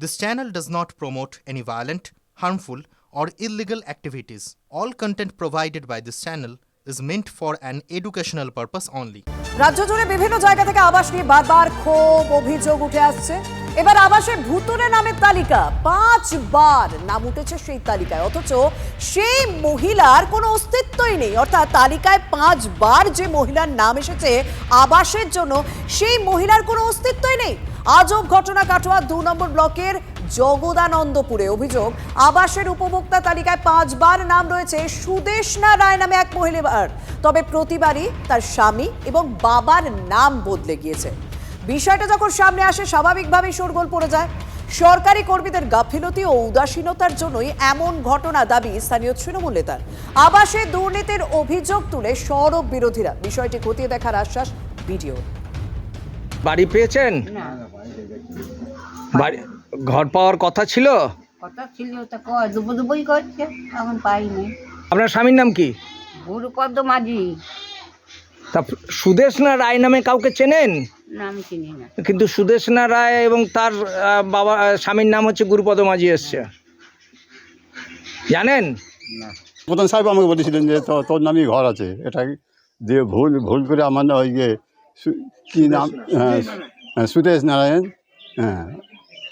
This channel does not promote any violent, harmful, or illegal activities. All content provided by this channel is meant for an educational purpose only. রাজ্য জুড়ে বিভিন্ন জায়গা থেকে আবাস নিয়ে বারবার ক্ষোভ অভিযোগ উঠে আসছে এবার আবাসের ভুতুরে নামের তালিকা। পাঁচবার নাম উঠেছে সেই তালিকায়, অথচ সেই মহিলার কোনো অস্তিত্বই নেই। অর্থাৎ তালিকায় পাঁচবার যে মহিলার নাম এসেছে আবাসের জন্য, সেই মহিলার কোনো অস্তিত্বই নেই। আজব ঘটনা কাটোয়া দু নম্বর ব্লকের জগদানন্দপুরে। অভিযোগ, আবাসের উপভোক্তা তালিকায় পাঁচবার নাম রয়েছে সুদেশনা রায় নামে এক মহিলার। তবে প্রতিবারই তার স্বামী এবং বাবার নাম বদলে গিয়েছে। বিষয়টা যখন সামনে আসে স্বাভাবিকভাবেই শোরগোল পড়ে যায়। সরকারি কর্মীদের গাফিলতি ও উদাসীনতার জন্যই এমন ঘটনা দাবি স্থানীয় তৃণমূল নেতার। আবাসে দুর্নীতির অভিযোগ তুলে সড়ক বিরোধীরা। বিষয়টি খতিয়ে দেখার আশ্বাস ভিডিও বাড়ি পেয়েছেন? বাড়ি ঘর পাওয়ার কথা ছিল? কথা ছিল তা কয় দুবো দুবোই করছে এখন পাইনি। আপনার স্বামীর নাম কি? গুরুপদ্ম মাঝি। তা সুদেশনা রায় নামে কাউকে চেনেন? না কিন্তু সুদেশনা রায় এবং তার বাবা স্বামীর নাম হচ্ছে গুরুপদ মাঝি এসছে। জানেন? প্রধান সাহেব আমাকে বলেছিলেন যে তো- তোর নামই ঘর আছে। এটা দিয়ে ভুল ভুল করে আমার না ওই যে কী নাম? হ্যাঁ হ্যাঁ, সুদেশ নারায়ণ। হ্যাঁ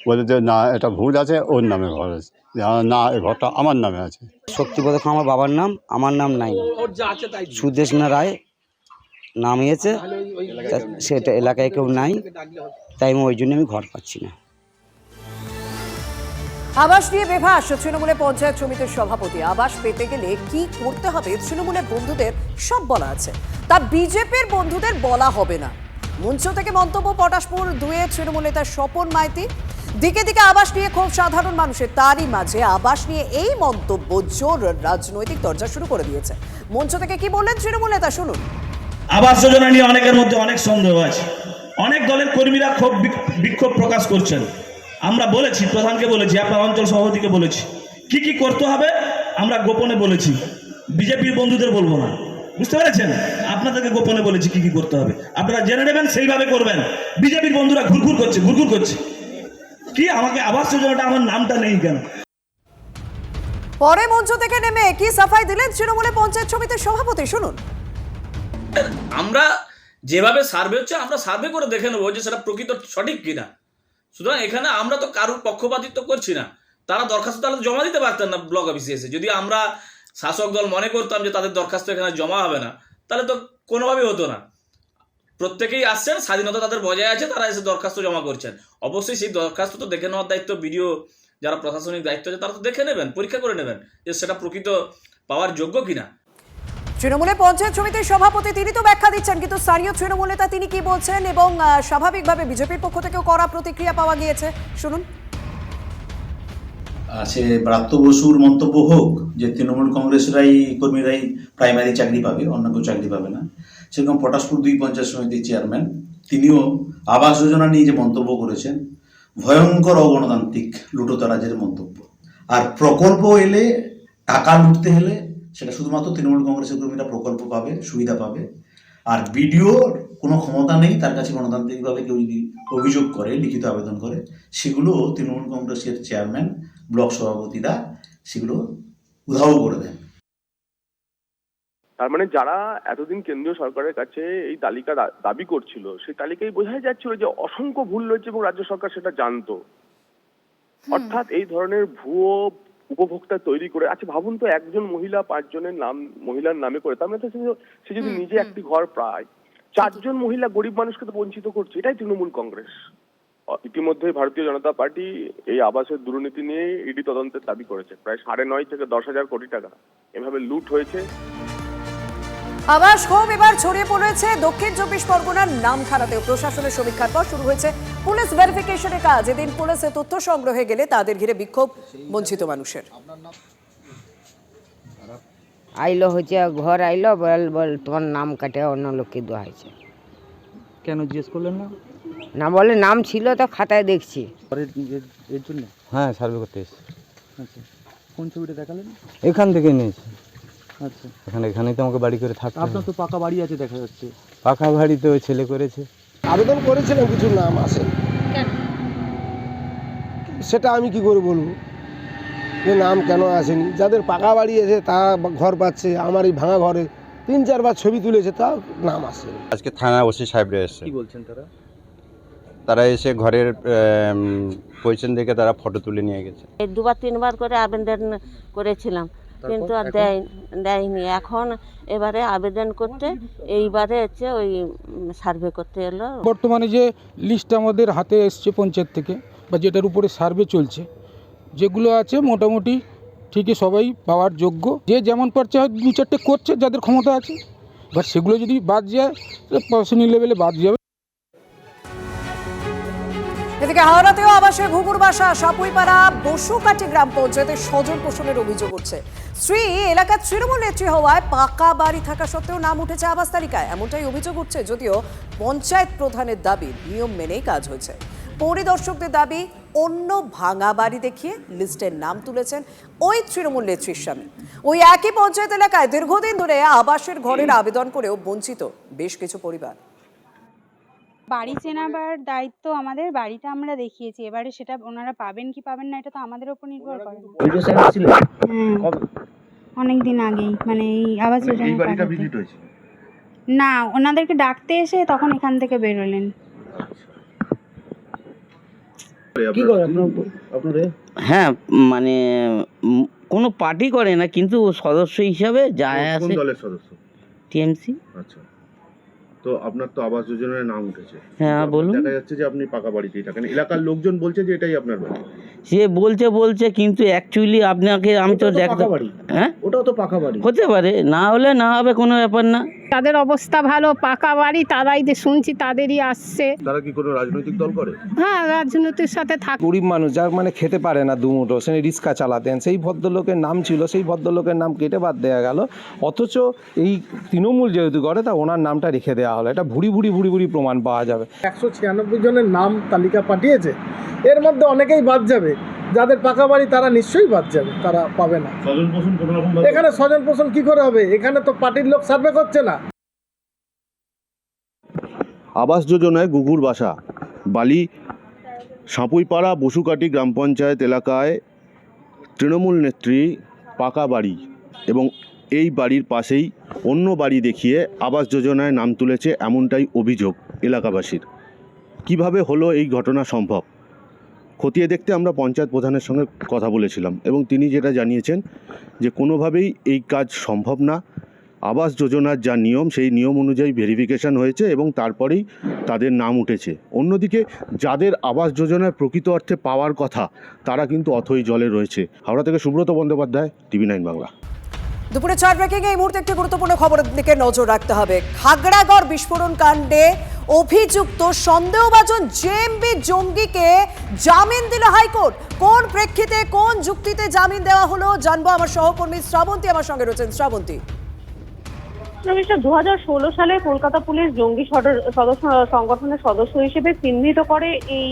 বলে যে না এটা ভুল আছে ওর নামে ঘর আছে। না এই ঘরটা আমার নামে আছে। শক্তিপদ আমার বাবার নাম আমার নাম নাই। সুদেশনা রায় নামিয়েছে। সেটা এলাকায় কেউ নাই। তাই আমি ওই জন্য আমি ঘর পাচ্ছি না। আবাস নিয়ে বেভাস তৃণমূলের পঞ্চায়েত সমিতির সভাপতি। আবাস পেতে গেলে কি করতে হবে? তৃণমূলের বন্ধুদের সব বলা আছে। তা বিজেপির বন্ধুদের বলা হবে না। মঞ্চ থেকে মন্তব্য, পটাশপুর দুয়ে তৃণমূল নেতা স্বপন মাইতি। দিকে দিকে আবাস নিয়ে খুব সাধারণ মানুষের। তারই মাঝে আবাস নিয়ে এই মন্তব্য জোর রাজনৈতিক দরজা শুরু করে দিয়েছে। মঞ্চ থেকে কি বললেন তৃণমূল নেতা? শুনুন। আবাস যোজনা নিয়ে অনেকের মধ্যে অনেক সন্দেহ আছে। অনেক দলের কর্মীরা ক্ষোভ বিক্ষোভ প্রকাশ করছেন। আমরা বলেছি, প্রধানকে বলেছি, আপনার অঞ্চল সভাপতিকে বলেছি। কি কি করতে হবে? আমরা গোপনে বলেছি। বিজেপির বন্ধুদের বলব না। বুঝতে পেরেছেন? আপনাদেরকে গোপনে বলেছি কি কি করতে হবে। আপনারা জেনে নেবেন, সেইভাবে করবেন। বিজেপির বন্ধুরা ঘুরঘুর করছে ঘুরঘুর করছে। কি, আমাকে আবাস যোজনাটা আমার নামটা নেই কেন? পরে মঞ্চ থেকে নেমে কি সাফাই দিলেন তৃণমূলের পঞ্চায়েত সমিতির সভাপতি। শুনুন। আমরা যেভাবে সার্ভে হচ্ছে, আমরা সার্ভে করে দেখে নেব যে সেটা প্রকৃত সঠিক কিনা। সুতরাং এখানে আমরা তো কারোর পক্ষপাতিত্ব করছি না। তারা দরখাস্ত তাহলে জমা দিতে পারতেন না ব্লক অফিসে এসে। যদি আমরা শাসক দল মনে করতাম যে তাদের দরখাস্ত এখানে জমা হবে না, তাহলে তো কোনোভাবেই হতো না। প্রত্যেকেই আসছেন, স্বাধীনতা তাদের বজায় আছে, তারা এসে দরখাস্ত জমা করছেন। অবশ্যই সেই দরখাস্ত তো দেখে নেওয়ার দায়িত্ব বিডিও, যারা প্রশাসনিক দায়িত্ব আছে, তারা তো দেখে নেবেন, পরীক্ষা করে নেবেন যে সেটা প্রকৃত পাওয়ার যোগ্য কিনা। তৃণমূলের পঞ্চায়েত সমিতির সভাপতি তিনি তো ব্যাখ্যা দিচ্ছেন, কিন্তু স্থানীয় তৃণমূল নেতা তিনি কি বলছেন এবং স্বাভাবিকভাবে বিজেপির পক্ষ থেকেও করা প্রতিক্রিয়া পাওয়া গিয়েছে? শুনুন। সে ব্রাত্য বসুর মন্তব্য হোক, যে তৃণমূল কংগ্রেসরাই, কর্মীরাই প্রাইমারি চাকরি পাবে, অন্য কেউ চাকরি পাবে না। সেরকম পটাশপুর দুই পঞ্চায়েত সমিতির চেয়ারম্যান তিনিও আবাস যোজনা নিয়ে যে মন্তব্য করেছেন, ভয়ঙ্কর অগণতান্ত্রিক লুটোতারাজের মন্তব্য। আর প্রকল্প এলে, টাকা লুটতে হলে সেটা শুধুমাত্র তৃণমূল কংগ্রেসের কর্মীরা প্রকল্প পাবে সুবিধা পাবে। আর বিডিওর কোনো ক্ষমতা নেই তার কাছে গণতান্ত্রিকভাবে কেউ যদি অভিযোগ করে লিখিত আবেদন করে সেগুলো তৃণমূল কংগ্রেসের চেয়ারম্যান ব্লক সভাপতিরা সেগুলো উধাও করে দেন। তার মানে যারা এতদিন কেন্দ্রীয় সরকারের কাছে এই তালিকা দাবি করছিল সেই তালিকায় বোঝাই যাচ্ছিল যে অসংখ্য ভুল রয়েছে এবং রাজ্য সরকার সেটা জানতো। অর্থাৎ এই ধরনের ভুয়ো উপভোক্তা তৈরি করে আচ্ছা ভাবুন তো একজন মহিলা পাঁচজনের নাম মহিলার নামে করে তার মানে তো সে- যদি নিজে একটি ঘর পায় চারজন মহিলা গরিব মানুষকে তো বঞ্চিত করছে এটাই তৃণমূল কংগ্রেস। ইতিমধ্যে ভারতীয় জনতা পার্টি এই আবাসের দুর্নীতি নিয়ে ইডি তদন্তের দাবি করেছে প্রায় সাড়ে নয় থেকে দশ হাজার কোটি টাকা এভাবে লুট হয়েছে। আবাস হোম এবার ছড়িয়ে পড়েছে। দক্ষিণ চব্বিশ পরগনার নাম নামখানাতেও প্রশাসনের সমীক্ষার পর শুরু হয়েছে পুলিশ ভেরিফিকেশনের কাজ। এদিন পুলিশে তথ্য সংগ্রহে গেলে তাদের ঘিরে বিক্ষোভ বঞ্চিত মানুষের। আইলো হচ্ছে ঘর আইলো বল বল তোমার নাম কাটে অন্য লোককে দেওয়া হয়েছে। কেন জিজ্ঞেস করলেন না? না বলে নাম ছিল তো খাতায় দেখছি। এর জন্য? হ্যাঁ সার্ভে করতে এসেছি। আচ্ছা কোন ছবিটা দেখালেন? এখান থেকে নিয়েছি। আচ্ছা। এখানে এখানেই তো আমাকে বাড়ি করে থাকতে আপনার তো পাকা বাড়ি আছে দেখা যাচ্ছে। পাকা বাড়ি তো ওই ছেলে করেছে। আবেদন করেছিলেন কিছু নাম আসে সেটা আমি কি করে বলব? যে নাম কেন আসেনি? যাদের পাকা বাড়ি আছে তা ঘর পাচ্ছে আমার এই ভাঙা ঘরে তিন চারবার ছবি তুলেছে তাও নাম আসে আজকে থানা ওসি সাহেবরা এসছে। কি বলছেন তারা? তারা এসে ঘরের পজিশন থেকে তারা ফটো তুলে নিয়ে গেছে। দুবার তিনবার করে আবেদন করেছিলাম। কিন্তু আর দেয় দেয়নি। এখন এবারে আবেদন করতে এইবারে হচ্ছে ওই সার্ভে করতে এলো। বর্তমানে যে লিস্ট আমাদের হাতে এসছে পঞ্চায়েত থেকে বা যেটার উপরে সার্ভে চলছে যেগুলো আছে মোটামুটি ঠিকই সবাই পাওয়ার যোগ্য। যে যেমন পারছে হয় দু চারটে করছে যাদের ক্ষমতা আছে। এবার সেগুলো যদি বাদ যায় পার্সোনাল লেভেলে বাদ যাবে। এদিকে হাওড়াতেও আবাসে ঘুঘুর বাসা, সাপুইপাড়া বসুকাটি গ্রাম পঞ্চায়েতের স্বজন পোষণের অভিযোগ উঠছে। স্ত্রী এলাকার তৃণমূল নেত্রী হওয়ায় পাকা বাড়ি থাকা সত্ত্বেও নাম উঠেছে আবাস তালিকায়। এমনটাই অভিযোগ উঠছে, যদিও পঞ্চায়েত প্রধানের দাবি, নিয়ম মেনেই কাজ হয়েছে। পরিদর্শকদের দাবি, অন্য ভাঙা বাড়ি দেখিয়ে লিস্টের নাম তুলেছেন ওই তৃণমূল নেত্রীর স্বামী। ওই একই পঞ্চায়েত এলাকায় দীর্ঘদিন ধরে আবাসের ঘরের আবেদন করেও বঞ্চিত বেশ কিছু পরিবার। বাড়ি চেনাবার দায়িত্ব আমাদের বাড়িটা আমরা দেখিয়েছি। এবারে সেটা ওনারা পাবেন কি পাবেন না এটা তো আমাদের ওপর নির্ভর করে। অনেক দিন আগেই মানে এই আবাস যোজনা পাঠাতে। না ওনাদেরকে ডাকতে এসে তখন এখান থেকে বেরোলেন। কি করে আপনার হ্যাঁ মানে কোনো পার্টি করে না কিন্তু সদস্য হিসাবে যায় আসে। দলের সদস্য? টিএমসি আচ্ছা। তো আপনার তো আবাস যোজনার নাম উঠেছে। হ্যাঁ বলুন। দেখা যাচ্ছে যে আপনি পাকা বাড়িতেই থাকেন। এলাকার লোকজন বলছে যে এটাই আপনার বাড়ি। সে বলছে বলছে কিন্তু অ্যাকচুয়ালি আপনাকে আমি তো দেখতে হ্যাঁ? ওটাও তো পাকা বাড়ি। হতে পারে না হলে না হবে কোনো ব্যাপার না। তাদের অবস্থা ভালো পাকা বাড়ি তারাই যে শুনছি তাদেরই আসছে। তারা কি কোনো রাজনৈতিক দল করে? হ্যাঁ রাজনৈতিক সাথে থাক গরিব মানুষ যার মানে খেতে পারে না দুমুঠো সে রিক্সা চালাতেন সেই ভদ্রলোকের নাম ছিল সেই ভদ্রলোকের নাম কেটে বাদ দেওয়া গেল। অথচ এই তৃণমূল যেহেতু করে তা ওনার নামটা রেখে দেওয়া হলো। এটা ভুড়ি ভুড়ি ভুড়ি ভুড়ি প্রমাণ পাওয়া যাবে। একশো ছিয়ানব্বই জনের নাম তালিকা পাঠিয়েছে। এর মধ্যে অনেকেই বাদ যাবে। যাদের পাকা বাড়ি তারা নিশ্চয়ই বাদ যাবে তারা পাবে না। এখানে স্বজন পোষণ কি করে হবে? এখানে তো পার্টির লোক সার্ভে করছে না। আবাস যোজনায় গুগুর বাসা। বালি সাঁপুইপাড়া বসুকাটি গ্রাম পঞ্চায়েত এলাকায় তৃণমূল নেত্রী পাকা বাড়ি এবং এই বাড়ির পাশেই অন্য বাড়ি দেখিয়ে আবাস যোজনায় নাম তুলেছে এমনটাই অভিযোগ এলাকাবাসীর। কীভাবে হলো এই ঘটনা সম্ভব? খতিয়ে দেখতে আমরা পঞ্চায়েত প্রধানের সঙ্গে কথা বলেছিলাম এবং তিনি যেটা জানিয়েছেন যে কোনোভাবেই এই কাজ সম্ভব না। আবাস যোজনার যা নিয়ম, সেই নিয়ম অনুযায়ী ভেরিফিকেশন হয়েছে এবং তারপরেই তাদের নাম উঠেছে। অন্যদিকে যাদের আবাস যোজনায় প্রকৃত অর্থে পাওয়ার কথা, তারা কিন্তু অথই জলে রয়েছে। হাওড়া থেকে সুব্রত বন্দ্যোপাধ্যায়, টিভি নাইন বাংলা। দুপুরে চার ব্রেকিং এই মুহূর্তে একটি গুরুত্বপূর্ণ খবরের দিকে নজর রাখতে হবে। খাগড়াগড় বিস্ফোরণ কাণ্ডে অভিযুক্ত সন্দেহভাজন জেএমবি জঙ্গিকে জামিন দিল হাইকোর্ট। কোন প্রেক্ষিতে, কোন যুক্তিতে জামিন দেওয়া হলো জানব আমার সহকর্মী শ্রাবন্তী আমার সঙ্গে রয়েছেন। শ্রাবন্তী। দু হাজার ষোলো সালে কলকাতা পুলিশ জঙ্গি সদস্য, সংগঠনের সদস্য হিসেবে চিহ্নিত করে এই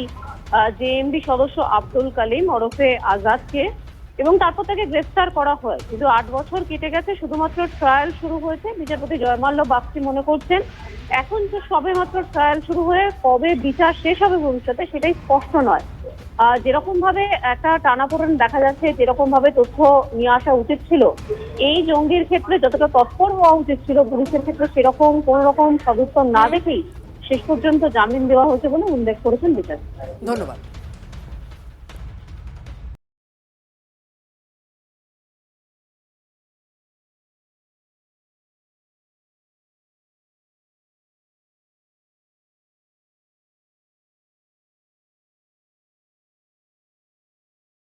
জেএমবি সদস্য আব্দুল কালিম ওরফে আজাদকে এবং তারপর তাকে গ্রেফতার করা হয়। কিন্তু আট বছর কেটে গেছে, শুধুমাত্র ট্রায়াল শুরু হয়েছে। বিচারপতি জয়মাল্য বাগচি মনে করছেন, এখন যে সবে মাত্র ট্রায়াল শুরু হয়ে কবে বিচার শেষ হবে ভবিষ্যতে সেটাই স্পষ্ট নয়। যেরকম ভাবে একটা টানাপোড়েন দেখা যাচ্ছে যেরকম ভাবে তথ্য নিয়ে আসা উচিত ছিল, এই জঙ্গির ক্ষেত্রে যতটা তৎপর হওয়া উচিত ছিল, পুলিশের ক্ষেত্রে সেরকম কোন রকম সদুত্তর না দেখেই শেষ পর্যন্ত জামিন দেওয়া হয়েছে বলে উল্লেখ করেছেন বিচার ধন্যবাদ।